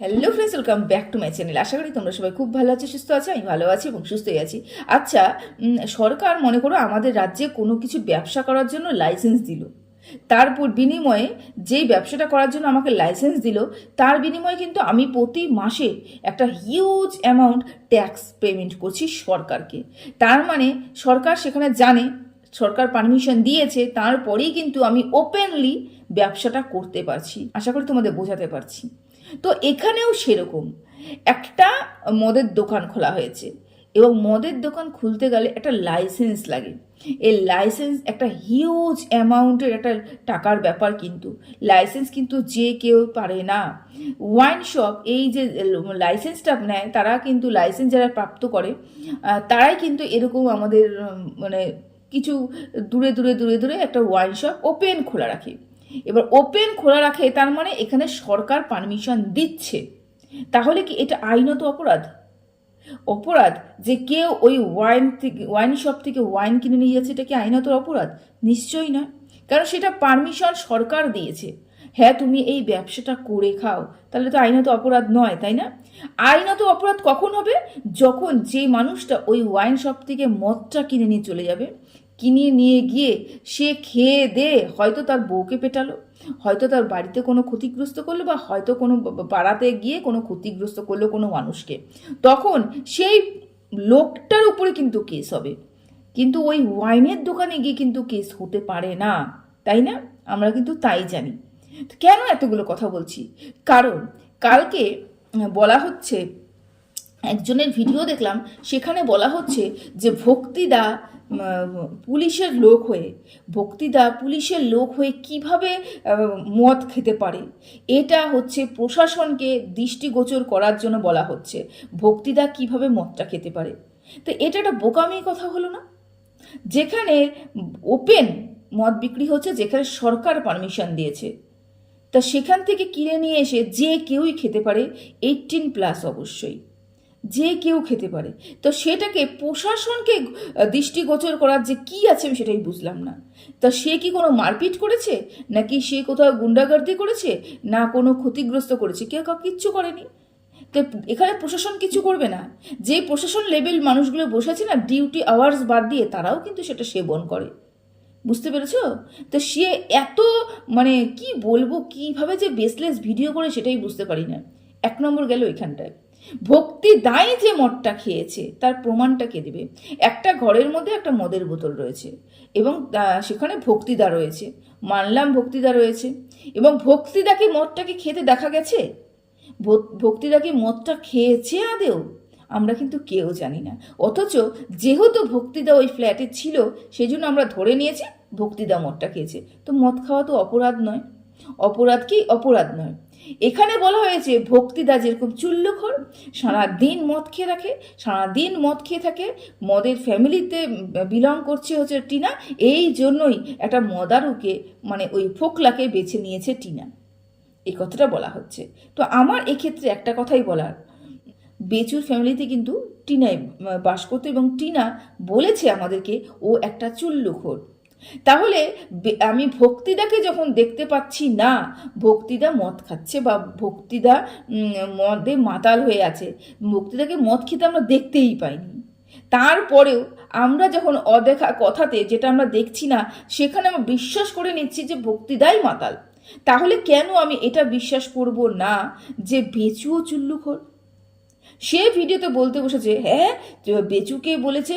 Hello friends welcome back to my channel আশা করি তোমরা সবাই খুব ভালো আছো, সুস্থ আছো, আমি ভালো আছি এবং সুস্থই আছি। আচ্ছা সরকার মনে করো আমাদের রাজ্যে কোনো কিছু ব্যবসা করার জন্য লাইসেন্স দিল। তারপর বিনিময়ে যেই ব্যবসাটা করার জন্য আমাকে লাইসেন্স দিল, তার বিনিময়ে কিন্তু আমি প্রতি মাসে একটা হিউজ অ্যামাউন্ট ট্যাক্স পেমেন্ট করছি সরকারকে। তার মানে সরকার সেখানে জানে, সরকার পারমিশন দিয়েছে, তারপরেই কিন্তু আমি ওপেনলি ব্যবসাটা করতে পারছি। আশা করি তোমাদের বোঝাতে পারছি। তো এখানেও সেরকম। একটা মদের দোকান খোলা হয়েছে এবং মদের দোকান খুলতে গেলে একটা লাইসেন্স লাগে। এই লাইসেন্স একটা হিউজ অ্যামাউন্টের একটা টাকার ব্যাপার কিন্তু। লাইসেন্স কিন্তু যে কেউ পারে না। ওয়াইন শপ এই যে লাইসেন্সটা নেয়, তারা কিন্তু লাইসেন্স যারা প্রাপ্ত করে তারাই কিন্তু এরকম আমাদের মানে কিছু দূরে দূরে দূরে দূরে একটা ওয়াইন শপ ওপেন খোলা রাখে। এবার ওপেন খোলা রাখে, তার মানে এখানে সরকার পারমিশন দিচ্ছে। তাহলে কি এটা আইনত অপরাধ? অপরাধ? যে কেউ ওই ওয়াইন থেকে ওয়াইন শপ থেকে ওয়াইন কিনে নিয়ে যাচ্ছে, এটা কি আইনত অপরাধ? নিশ্চয়ই নয় কারণ সেটা পারমিশন সরকার দিয়েছে। হ্যাঁ তুমি এই ব্যবসাটা করে খাও, তাহলে তো আইনত অপরাধ নয়, তাই না? আইনত অপরাধ কখন হবে? যখন যে মানুষটা ওই ওয়াইন শপ থেকে মদটা কিনে নিয়ে চলে যাবে কিনে নিয়ে গিয়ে সে খেয়ে দে হয়তো তার বউকে পেটালো, হয়তো তার বাড়িতে কোনো ক্ষতিগ্রস্ত করল বা হয়তো কোনো পাড়াতে গিয়ে কোনো ক্ষতিগ্রস্ত করল কোনো মানুষকে। তখন সেই লোকটার উপরে কিন্তু কেস হবে। কিন্তু ওই ওয়াইনের দোকানে গিয়ে কিন্তু কেস হতে পারে না, তাই না? আমরা কিন্তু তাই জানি। কেন এতগুলো কথা বলছি? কারণ কালকে বলা হচ্ছে একজনের ভিডিও দেখলাম, সেখানে বলা হচ্ছে যে ভক্তিদা পুলিশের লোক হয়ে, ভক্তিদা পুলিশের লোক হয়ে কীভাবে মদ খেতে পারে? এটা হচ্ছে প্রশাসনকে দৃষ্টিগোচর করার জন্য বলা হচ্ছে। ভক্তিদা কীভাবে মদটা খেতে পারে? তো এটা একটা বোকামি কথা হলো না? যেখানে ওপেন মদ বিক্রি হচ্ছে, যেখানে সরকার পারমিশন দিয়েছে। তা সেখান থেকে কিনে নিয়ে এসে যে কেউই খেতে পারে এইটিন প্লাস অবশ্যই। যে কেউ খেতে পারে। তো সেটাকে প্রশাসনকে দৃষ্টিগোচর করার যে কি আছে আমি সেটাই বুঝলাম না। তা সে কি কোনো মারপিট করেছে? নাকি সে কোথাও গুন্ডাগার্দি করেছে? না কোনো ক্ষতিগ্রস্ত করেছে? কেউ কাউ কিচ্ছু করেনি। তো এখানে প্রশাসন কিছু করবে না। যে প্রশাসন লেভেল মানুষগুলো বসেছে না, ডিউটি আওয়ার্স বাদ দিয়ে, তারাও কিন্তু সেটা সেবন করে। বুঝতে পেরেছ? তো সে এত মানে কি বলব, কীভাবে যে বেসলেস ভিডিও করে সেটাই বুঝতে পারি না। এক নম্বর গেল এখানটায়। ভক্তি দায় যে মদটা খেয়েছে, তার প্রমাণটা কে দেবে? একটা ঘরের মধ্যে একটা মদের বোতল রয়েছে এবং সেখানে ভক্তিদা রয়েছে। মানলাম ভক্তিদা রয়েছে। এবং ভক্তিদাকে মদটাকে খেতে দেখা গেছে? ভক- ভক্তিদা কি মদটা খেয়েছে আদেও আমরা কিন্তু কেউ জানি না। অথচ যেহেতু ভক্তিদা ওই ফ্ল্যাটে ছিল সেই জন্য আমরা ধরে নিয়েছি ভক্তিদা মদটা খেয়েছে। তো মদ খাওয়া তো অপরাধ নয়। অপরাধ কি? অপরাধ নয়। এখানে বলা হয়েছে ভক্তিদা যেরকম চুল্লুখর সারাদিন মদ খেয়ে রাখে সারাদিন মদ খেয়ে থাকে, মদের ফ্যামিলিতে বিলং করছে হচ্ছে টিনা, এই জন্যই একটা মদারুকে মানে ওই ফোকলাকে বেছে নিয়েছে টিনা। এই কথাটা বলা হচ্ছে। তো আমার এক্ষেত্রে একটা কথাই বলার। বেচুর ফ্যামিলিতে কিন্তু টিনায় বাস করতো এবং টিনা বলেছে আমাদেরকে, ও একটা চুল্লুখোর। তাহলে আমি ভক্তিদাকে যখন দেখতে পাচ্ছি না, ভক্তিদা মদ খাচ্ছে বা ভক্তিদা মদে মাতাল হয়ে আছে, ভক্তিদাকে মদ খেতে আমরা দেখতেই পাইনি। তারপরেও আমরা যখন অদেখা কথাতে যেটা আমরা দেখছি না, সেখানে আমরা বিশ্বাস করে নিচ্ছি যে ভক্তিদাই মাতাল। তাহলে কেন আমি এটা বিশ্বাস করব না যে বেচুও চুল্লুখোর? সে ভিডিওতে বলতে বসেছে হ্যাঁ বেচুকে বলেছে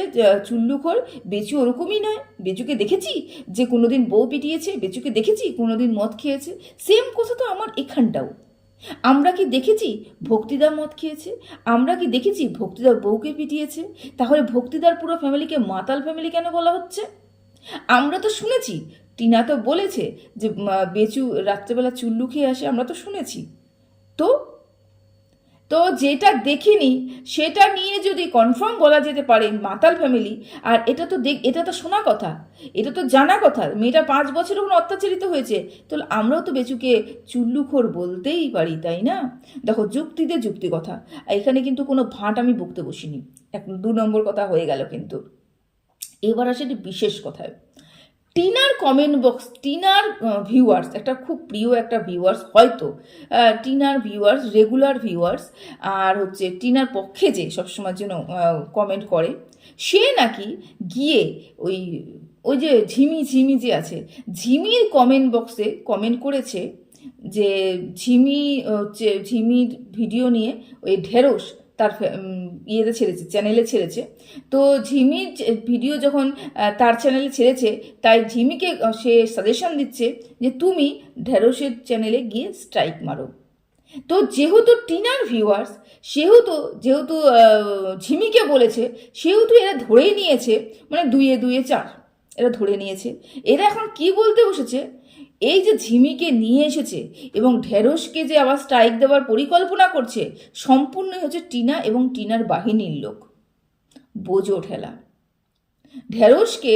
চুল্লুখোর, বেচু ওরকমই নয়। বেচুকে দেখেছি? যে কোনোদিন বউ পিটিয়েছে, বেচুকে দেখেছি? কোনোদিন মদ খেয়েছে? সেম কথা তো আমার এখানটাও। আমরা কি দেখেছি? ভক্তিদা মদ খেয়েছে। আমরা কি দেখেছি? ভক্তিদার বউকে পিটিয়েছে। তাহলে ভক্তিদার পুরো ফ্যামিলিকে মাতাল ফ্যামিলি কেন বলা হচ্ছে? আমরা তো শুনেছি। টিনা তো বলেছে যে বেচু রাত্রেবেলা চুল্লু খেয়ে আসে, আমরা তো শুনেছি। তো তো যেটা দেখিনি, সেটা নিয়ে যদি কনফার্ম বলা যেতে পারে মাতাল ফ্যামিলি আর এটা তো দেখ, এটা তো শোনা কথা, এটা তো জানা কথা, মেয়েটা পাঁচ বছর ওখানে অত্যাচারিত হয়েছে, তাহলে আমরাও তো বেচুকে চুল্লুখোর বলতেই পারি, তাই না? দেখো, যুক্তিতে যুক্তি কথা এখানে কিন্তু কোনো ভাট আমি বকতে বসিনি, এক দু নম্বর কথা হয়ে গেল কিন্তু। এবার আসে বিশেষ কথায়। টিনার কমেন্ট বক্স টিনার ভিউয়ার্স একটা খুব প্রিয় একটা ভিউয়ার্স হয়তো টিনার ভিউয়ার্স রেগুলার ভিউয়ার্স আর হচ্ছে টিনার পক্ষে যে সবসময়ের জন্য কমেন্ট করে, সে নাকি গিয়ে ওই ওই যে ঝিমি ঝিমি যে আছে, ঝিমির কমেন্ট বক্সে কমেন্ট করেছে যে ঝিমি, হচ্ছে ঝিমির ভিডিও নিয়ে ওই ঢেঁড়স তার ইয়েতে ছেড়েছে চ্যানেলে ছেড়েছে। তো ঝিমির ভিডিও যখন তার চ্যানেলে ছেড়েছে, তাই ঝিমিকে সে সাজেশন দিচ্ছে যে তুমি ঢেঁড়সের চ্যানেলে গিয়ে স্ট্রাইক মারো। তো যেহেতু টিনার ভিউয়ার্স সেহেতু, যেহেতু ঝিমিকে বলেছে, সেহেতু এরা ধরেই নিয়েছে মানে দুইয়ে দুইয়ে চার, এরা ধরে নিয়েছে। এরা এখন কি বলতে বসেছে? এই যে ঝিমিকে নিয়ে এসেছে এবং ঢেঁড়সকে যে আবার স্ট্রাইক দেওয়ার পরিকল্পনা করছে, সম্পূর্ণই হচ্ছে টিনা এবং টিনার বাহিনীর লোক। বোঝো ঠেলা ঢেঁড়সকে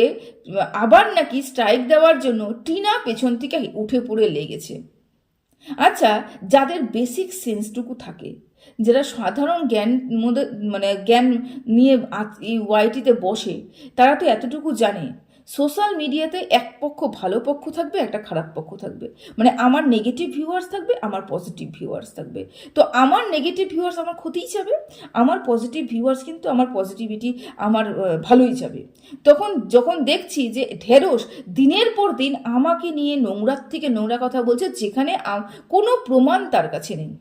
আবার নাকি স্ট্রাইক দেওয়ার জন্য টিনা পেছন থেকে উঠে পড়ে লেগেছে। আচ্ছা যাদের বেসিক সেন্সটুকু থাকে, যারা সাধারণ জ্ঞান মানে জ্ঞান নিয়ে এই ওয়াইটিতে বসে, তারা তো এতটুকু জানে সোশ্যাল মিডিয়াতে এক পক্ষ ভালো পক্ষ থাকবে, একটা খারাপ পক্ষ থাকবে। মানে আমার নেগেটিভ ভিউয়ার্স থাকবে, আমার পজিটিভ ভিউয়ার্স থাকবে। তো আমার নেগেটিভ ভিউয়ার্স আমার ক্ষতিই যাবে আমার পজিটিভ ভিউয়ার্স কিন্তু আমার পজিটিভিটি আমার ভালোই যাবে তখন যখন দেখছি যে ঢেঁড়স দিনের পর দিন আমাকে নিয়ে নোংরার থেকে নোংরা কথা বলছে, যেখানে কোনো প্রমাণ তার কাছে নেই।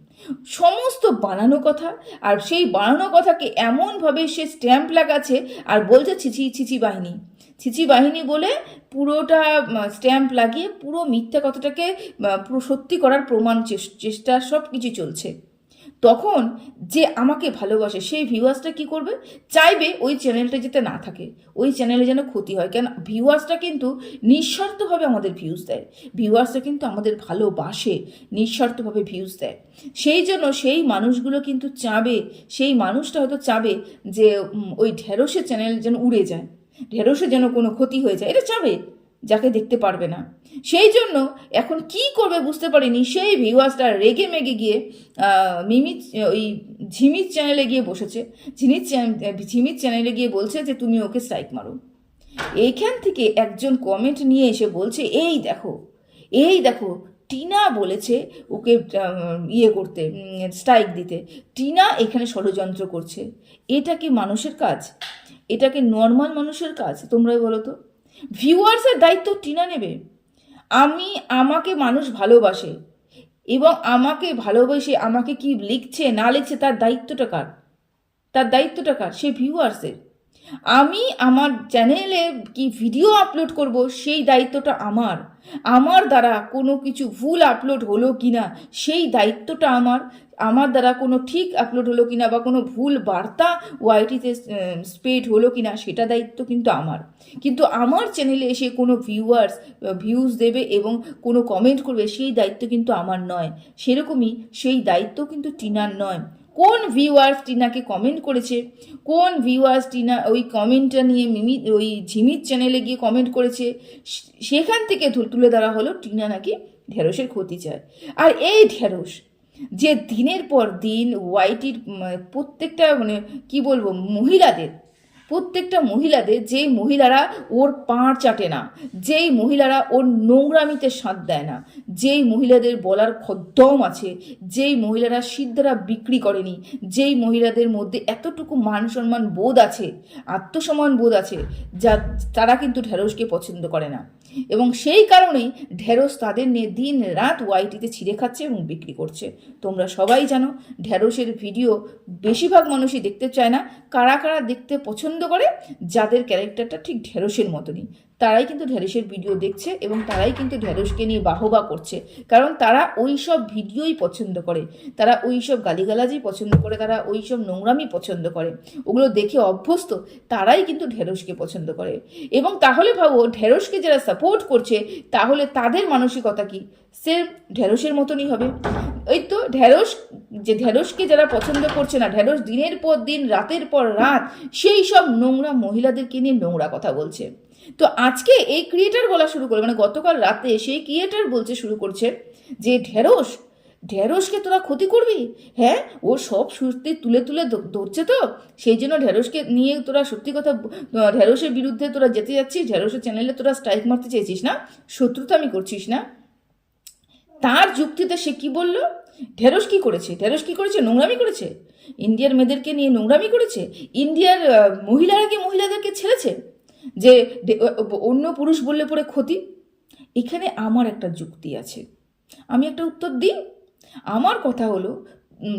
সমস্ত বানানো কথা আর সেই বানানো কথাকে এমনভাবে সে স্ট্যাম্প লাগাচ্ছে আর বলছে ছিচি ছিচি বাহিনী। ছিচি বাহিনী বলে পুরোটা স্ট্যাম্প লাগিয়ে পুরো মিথ্যা কথাটাকে পুরো সত্যি করার প্রমাণ চেষ্টা সব কিছু চলছে। তখন যে আমাকে ভালোবাসে, সেই ভিউয়ার্সটা কি করবে? চাইবে ওই চ্যানেলটা যাতে না থাকে। ওই চ্যানেলে যেন ক্ষতি হয়। কেন? ভিউয়ার্সটা কিন্তু নিঃস্বার্থভাবে আমাদের ভিউজ দেয়। ভিউয়ার্সটা কিন্তু আমাদের ভালোবাসে, নিঃস্বার্থভাবে ভিউজ দেয়। সেই জন্য সেই মানুষগুলো কিন্তু চাবে, সেই মানুষটা হয়তো চাবে যে ওই ঢেঁড়সের চ্যানেল যেন উড়ে যায়। ঢেঁড়সের যেন কোনো ক্ষতি হয়ে যায়, এটা চাবে যাকে দেখতে পারবে না। সেই জন্য এখন কি করবে বুঝতে পারিনি, সেই ভিউয়ার্সটা রেগে মেগে গিয়ে মিমি, ওই ঝিমির চ্যানেলে গিয়ে বসেছে। চ্যানেল- ঝিমির চ্যানেলে গিয়ে বলছে যে, তুমি ওকে স্ট্রাইক মারো। এইখান থেকে একজন কমেন্ট নিয়ে এসে বলছে, এই দেখো এই দেখো, টিনা বলেছে ওকে ইয়ে করতে স্ট্রাইক দিতে। টিনা এখানে ষড়যন্ত্র করছে। এটা কি মানুষের কাজ? এটা কি নর্মাল মানুষের কাজ, তোমরাই বলো তো। ভিউয়ার্সের দায়িত্ব টিনা নেবে। আমি আমাকে মানুষ ভালোবাসে এবং আমাকে ভালোবেসে আমাকে কি লিখছে না লিখছে তার দায়িত্বটা কার? তার দায়িত্বটা কার? সে ভিউয়ার্সের আমি আমার চ্যানেলে কি ভিডিও আপলোড করব, সেই দায়িত্বটা আমার। আমার দ্বারা কোনো কিছু ভুল আপলোড হলো কিনা, সেই দায়িত্বটা আমার। আমার দ্বারা কোনো ঠিক আপলোড হলো কিনা বা কোনো ভুল বার্তা ওয়াইটিতে স্প্রেড হলো কিনা, সেটা দায়িত্ব কিন্তু আমার। কিন্তু আমার চ্যানেলে এসে কোনো ভিউয়ার্স ভিউজ দেবে এবং কোনো কমেন্ট করবে, সেই দায়িত্ব কিন্তু আমার নয়। সেরকমই সেই দায়িত্ব কিন্তু টিনার নয়। কোন ভিউয়ার্স টিনাকে কমেন্ট করেছে? কোন ভিউয়ার্স টিনা ওই কমেন্টটা নিয়ে মিমি, ওই ঝিমির চ্যানেলে গিয়ে কমেন্ট করেছে? সেখান থেকে তুলে ধরা হলো টিনা নাকি ঢেঁড়সের ক্ষতি চায় আর এই ঢেঁড়স যে দিনের পর দিন ওয়াইটির প্রত্যেকটা মানে কী বলব, মহিলাদের প্রত্যেকটা মহিলাদের, যেই মহিলারা ওর পাড় চাটে না, যেই মহিলারা ওর নোংরামিতে সাঁত দেয় না, যেই মহিলাদের বলার খদ্দম আছে, যেই মহিলারা সিদ্ধারা বিক্রি করেনি, যেই মহিলাদের মধ্যে এতটুকু মান সম্মান বোধ আছে, আত্মসম্মান বোধ আছে, যা তারা কিন্তু ঢেঁড়সকে পছন্দ করে না। এবং সেই কারণেই ঢেঁড়স তাদের নিয়ে দিন রাত ওয়াইটিতে ছিঁড়ে খাচ্ছে এবং বিক্রি করছে। তোমরা সবাই জানো, ঢেঁড়সের ভিডিও বেশিরভাগ মানুষই দেখতে চায় না, কারা কারা দেখতে পছন্দ করে, যাদের ক্যারেক্টারটা ঠিক ঢেঁড়সের মতনই। তারাই কিন্তু ঢেঁড়সের ভিডিও দেখছে এবং তারাই কিন্তু ঢেঁড়সকে নিয়ে বাহবা করছে। কারণ তারা ওই সব ভিডিওই পছন্দ করে। তারা ওই সব গালিগালাজই পছন্দ করে, তারা ওই সব নোংরামি পছন্দ করে। ওগুলো দেখে অভ্যস্ত, তারাই কিন্তু ঢেঁড়সকে পছন্দ করে। এবং তাহলে ভাবো, ঢেঁড়সকে যারা সাপোর্ট করছে, তাহলে তাদের মানসিকতা কি? সে ঢেঁড়সের মতনই হবে। ওই তো ঢেঁড়স, যে ঢেঁড়সকে যারা পছন্দ করছে না, ঢেঁড়স দিনের পর দিন, রাতের পর রাত, সেই সব নোংরা মহিলাদেরকে নিয়ে নোংরা কথা বলছে। তো আজকে এই ক্রিয়েটার বলা শুরু করে মানে গতকাল রাতে সেই ক্রিয়েটার বলছে শুরু করছে যে, ঢেঁড়স, ঢেঁড়সকে তোরা ক্ষতি করবি? হ্যাঁ ও সব সত্যি তুলে তুলে ধরছে তো। সেই জন্য ঢেঁড়সকে নিয়ে তোরা সত্যি কথা ঢেঁড়সের বিরুদ্ধে তোরা যেতে যাচ্ছিস, ঢেঁড়সের চ্যানেলে তোরা স্ট্রাইক মারতে চেয়েছিস না? শত্রুতা আমি করছিস না? তার যুক্তিতে সে কি বলল? ঢেরস কি করেছে? ঢেরস কি করেছে? নোংরামি করেছে? ইন্ডিয়ার মেয়েদেরকে নিয়ে নোংরামি করেছে? ইন্ডিয়ার মহিলারা কি মহিলাদেরকে ছেড়েছে? যে অন্য পুরুষ বললে পরে ক্ষতি? এখানে আমার একটা যুক্তি আছে। আমি একটা উত্তর দিই। আমার কথা হলো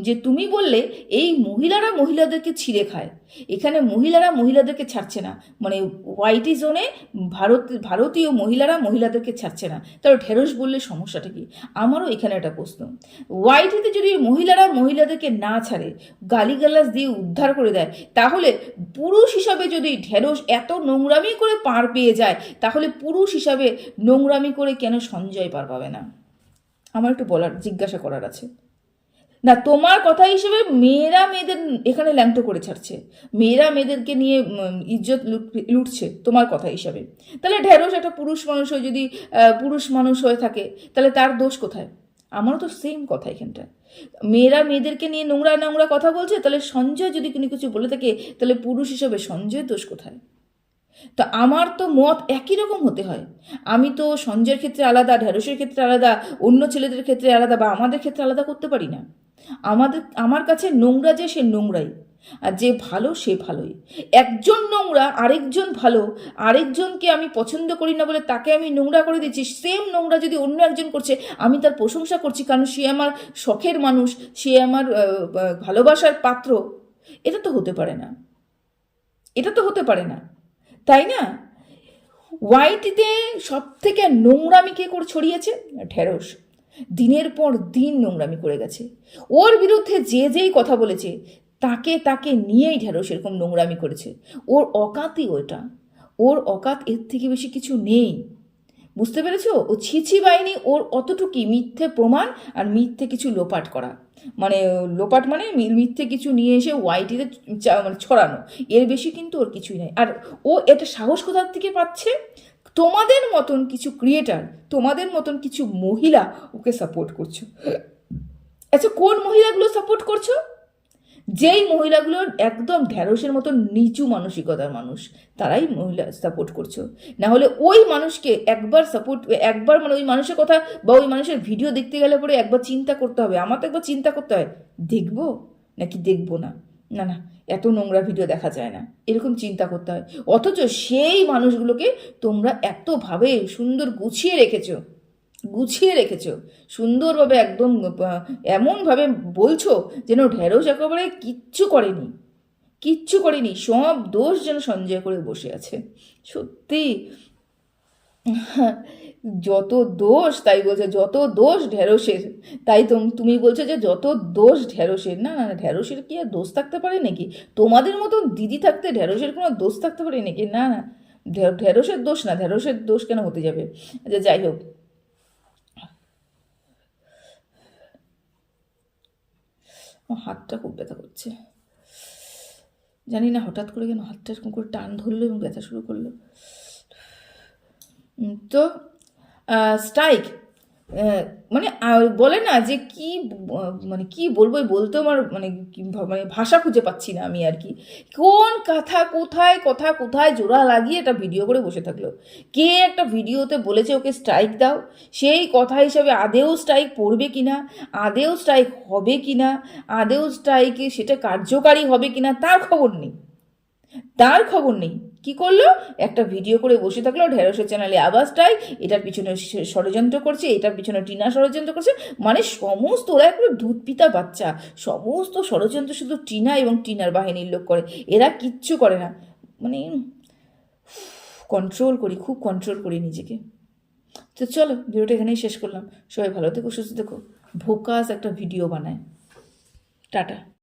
যে তুমি বললে, এই মহিলারা মহিলাদেরকে ছিঁড়ে খায়। এখানে মহিলারা মহিলাদেরকে ছাড়ছে না। মানে ওয়াইটি জোনে ভারত, ভারতীয় মহিলারা মহিলাদেরকে ছাড়ছে না। তাহলে ঢেঁড়স বললে সমস্যাটা কি? আমারও এখানে একটা প্রশ্ন। ওয়াইটিতে যদি মহিলারা মহিলাদেরকে না ছাড়ে, গালিগালাজ দিয়ে উদ্ধার করে দেয়, তাহলে পুরুষ হিসাবে যদি ঢেঁড়স এত নোংরামি করে পার পেয়ে যায়, তাহলে পুরুষ হিসাবে নোংরামি করে কেন সঞ্জয় পার পাবে না? আমার একটু বলার, জিজ্ঞাসা করার আছে। না, তোমার কথা হিসেবে মেয়েরা মেয়েদের এখানে ল্যাংটো করে ছাড়ছে। মেয়েরা মেয়েদেরকে নিয়ে ইজ্জত লুটছে, তোমার কথা হিসাবে। তাহলে ঢেঁড়স একটা পুরুষ মানুষ হয়ে যদি পুরুষ মানুষ হয়ে থাকে, তাহলে তার দোষ কোথায়? আমারও তো সেম কথা এখানটা। মেয়েরা মেয়েদেরকে নিয়ে নোংরা নোংরা কথা বলছে, তাহলে সঞ্জয় যদি কোনো কিছু বলে থাকে, তাহলে পুরুষ হিসাবে সঞ্জয়ের দোষ কোথায়? তো আমার তো মত একই রকম হতে হয়। আমি তো সঞ্জয়ের ক্ষেত্রে আলাদা, ঢেঁড়সের ক্ষেত্রে আলাদা, অন্য ছেলেদের ক্ষেত্রে আলাদা বা আমাদের ক্ষেত্রে আলাদা করতে পারি না। আমাদের, আমার কাছে নোংরা যে সে নোংরাই, আর যে ভালো সে ভালোই। একজন নোংরা, আরেকজন ভালো, আরেকজনকে আমি পছন্দ করি না বলে তাকে আমি নোংরা করে দিচ্ছি। সেম নোংরা যদি অন্য একজন করছে, আমি তার প্রশংসা করছি, কারণ সে আমার শখের মানুষ, সে আমার ভালোবাসার পাত্র। এটা তো হতে পারে না। এটা তো হতে পারে না। তাই না? ওয়াইটিতে সব থেকে নোংরামি কে করে, ছড়িয়েছে? ঢেঁড়স। দিনের পর দিন নোংরামি করে গেছে। ওর বিরুদ্ধে যে যেই কথা বলেছে, তাকে তাকে নিয়েই ঢেঁড়স সেরকম নোংরামি করেছে। ওর অকাতই ওটা। ওর অকাত এর থেকে বেশি কিছু নেই। বুঝতে পেরেছ? ও ছিছি বাহিনী, ওর অতটুকুই মিথ্যে প্রমাণ আর মিথ্যে কিছু লোপাট করা। মানে লোপাট মানে মিথ্যে কিছু নিয়ে এসে ওয়াইটিতে মানে ছড়ানো। এর বেশি কিন্তু ওর কিছুই নাই। আর ও এটা সাহস কোথার থেকে পাচ্ছে? তোমাদের মতন কিছু ক্রিয়েটার তোমাদের মতন কিছু মহিলা ওকে সাপোর্ট করছ। আচ্ছা কোন মহিলাগুলো সাপোর্ট করছ? যেই মহিলাগুলো একদম ঢ্যাঁড়সের মতো নিচু মানসিকতার মানুষ, তারাই মহিলা সাপোর্ট করছ। না হলে ওই মানুষকে একবার সাপোর্ট একবার মানে ওই মানুষের কথা বা ওই মানুষের ভিডিও দেখতে গেলে পরে একবার চিন্তা করতে হবে। আমার তো একবার চিন্তা করতে হয়, দেখব? নাকি দেখব না? না না, এত নোংরা ভিডিও দেখা যায় না। এরকম চিন্তা করতে হয়। অথচ সেই মানুষগুলোকে তোমরা এতভাবে সুন্দর গুছিয়ে রেখেছো। গুছিয়ে রেখেছো। সুন্দরভাবে একদম এমনভাবে বলছো যেন ঢেঁড়স একেবারে কিচ্ছু করেনি। কিচ্ছু করেনি, সব দোষ যেন সঞ্জয় করে বসে আছে। সত্যি। যত দোষ, তাই বলছে, যত দোষ ঢেঁড়সের, তাই তো- তুমি বলছো যে যত দোষ ঢেঁড়সের। না না, ঢেঁড়সের কি আর দোষ থাকতে পারে নাকি? তোমাদের মতন দিদি থাকতে ঢেঁড়সের কোনো দোষ থাকতে পারে নাকি? না না, ঢেঁড়সের দোষ না, ঢেঁড়সের দোষ কেন হতে যাবে? আচ্ছা যাই হোক। আমার হাতটা খুব ব্যথা করছে। জানি না, হঠাৎ করে কেন হাতটা এরকম করে টান ধরলো এবং ব্যথা শুরু করল। তো স্ট্রাইক মানে বলে না যে কি মানে কি বলব, বলতেও আমার মানে মানে ভাষা খুঁজে পাচ্ছি না আমি আর কি। কোন কথা কোথায় কথা কোথায় জোড়া লাগিয়ে একটা ভিডিও করে বসে থাকল। কে একটা ভিডিওতে বলেছে ওকে স্ট্রাইক দাও? সেই কথা হিসাবে আদেও স্ট্রাইক পড়বে কি না আদেও স্ট্রাইক হবে কি না আদেও স্ট্রাইকে সেটা কার্যকারী হবে কি না তার খবর নেই। তার খবর নেই। কি করল? একটা ভিডিও করে বসে থাকল ঢেঁড়সের চ্যানেলে আওয়াজটাই এটার পিছনে ষড়যন্ত্র করছে, এটার পিছনে টিনা ষড়যন্ত্র করছে। মানে সমস্ত, ওরা একবারে দুধ পিতা বাচ্চা। সমস্ত ষড়যন্ত্র শুধু টিনা এবং টিনার বাহিনীর লোক করে। এরা কিচ্ছু করে না। মানে কন্ট্রোল করি, খুব কন্ট্রোল করি নিজেকে। তো চলো, ভিডিওটা এখানেই শেষ করলাম। সবাই ভালো থেকো, সুস্থ থেকো। ভোকাস একটা ভিডিও বানায়। টাটা।